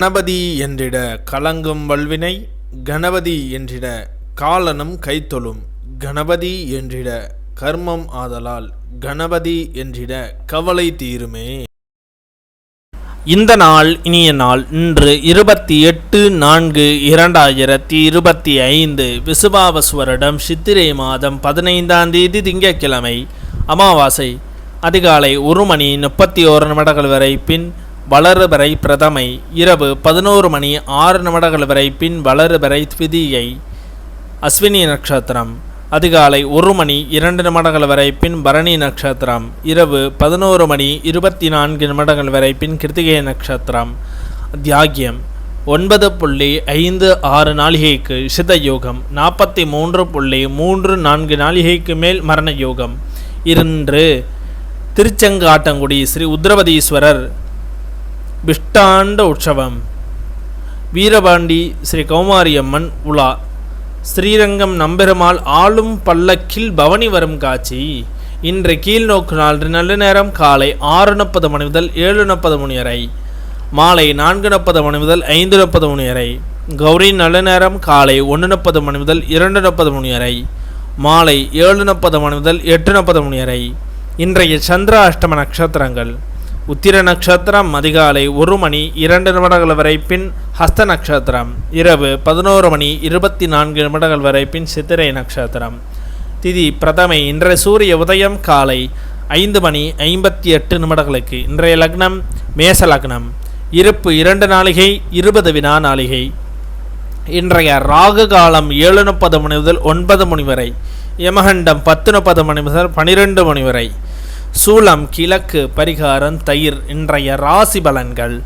கணபதி என்றிட கலங்கும் வல்வினை கணபதி என்றிட காலனும் கைத்தொழும் கணபதி என்றிட கர்மம் ஆதலால் கணபதி என்றிட கவலை தீருமே. இந்த நாள் இனிய நாள் இன்று இருபத்தி எட்டு நான்கு இரண்டாயிரத்தி இருபத்தி ஐந்து விசுவாவஸ்வரடம் சித்திரை மாதம் பதினைந்தாம் தேதி திங்கட்கிழமை அமாவாசை அதிகாலை ஒரு மணி முப்பத்தி ஓரு நிமிடங்கள் வரை பின் வளறுவரை பிரதமை. இரவு பதினோரு மணி ஆறு நிமிடங்கள் வரை பின் வளறுவரை த்விதியை அஸ்வினி நட்சத்திரம். அதிகாலை ஒரு மணி இரண்டு நிமிடங்கள் வரை பின் பரணி நட்சத்திரம். இரவு பதினோரு மணி இருபத்தி நான்கு நிமிடங்கள் வரை பின் கிருத்திகை நட்சத்திரம். தியாகியம். ஒன்பது புள்ளி ஐந்து ஆறு நாளிகைக்கு சித யோகம் நாற்பத்தி மூன்று புள்ளி மூன்று நான்கு நாளிகைக்கு மேல் மரண யோகம். இன்று திருச்செங்காட்டங்குடி ஸ்ரீ உத்ரவதீஸ்வரர் பிஷ்டாண்ட உற்சவம். வீரபாண்டி ஸ்ரீ கௌமாரியம்மன் உலா. ஸ்ரீரங்கம் நம்பெருமாள் ஆளும் பல்லக்கில் பவனி வரும் காட்சி. இன்று கீழ்நோக்கு நாள் நல்ல நேரம் காலை ஆறு முப்பது மணி முதல் ஏழு முப்பது மணி வரை. மாலை நான்கு முப்பது மணி முதல் ஐந்து முப்பது மணி வரை. கௌரி நல்ல நேரம் காலை ஒன்று முப்பது மணி முதல் இரண்டு முப்பது மணி வரை. மாலை ஏழு முப்பது மணி முதல் எட்டு முப்பது மணி வரை. இன்றைய சந்திர அஷ்டம நட்சத்திரங்கள். உத்திர நட்சத்திரம் அதிகாலை ஒரு மணி இரண்டு நிமிடங்கள் வரை பின் ஹஸ்த நட்சத்திரம். இரவு பதினோரு மணி இருபத்தி நான்கு நிமிடங்கள் வரை பின் சித்திரை நட்சத்திரம். திதி பிரதமை இன்றைய சூரிய உதயம் காலை ஐந்து மணி ஐம்பத்தி எட்டு நிமிடங்களுக்கு. இன்றைய லக்னம் மேச லக்னம். இருப்பு இரண்டு நாளிகை இருபது வினா நாளிகை. இன்றைய ராகு காலம் ஏழு முப்பது மணி முதல் ஒன்பது மணி வரை. யமகண்டம் பத்து முப்பது மணி முதல் பனிரெண்டு மணி வரை. சூலம் கிழக்கு பரிகாரம் தயிர் இன்றைய ராசி பலன்கள்.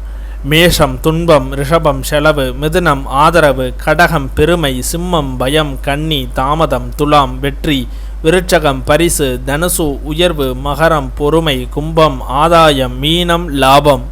மேஷம் துன்பம் ரிஷபம் செலவு மிதுனம் ஆதரவு கடகம் பெருமை சிம்மம் பயம் கன்னி தாமதம் துலாம் வெற்றி விருட்சகம் பரிசு தனுசு உயர்வு மகரம் பொறுமை கும்பம் ஆதாயம் மீனம் லாபம்.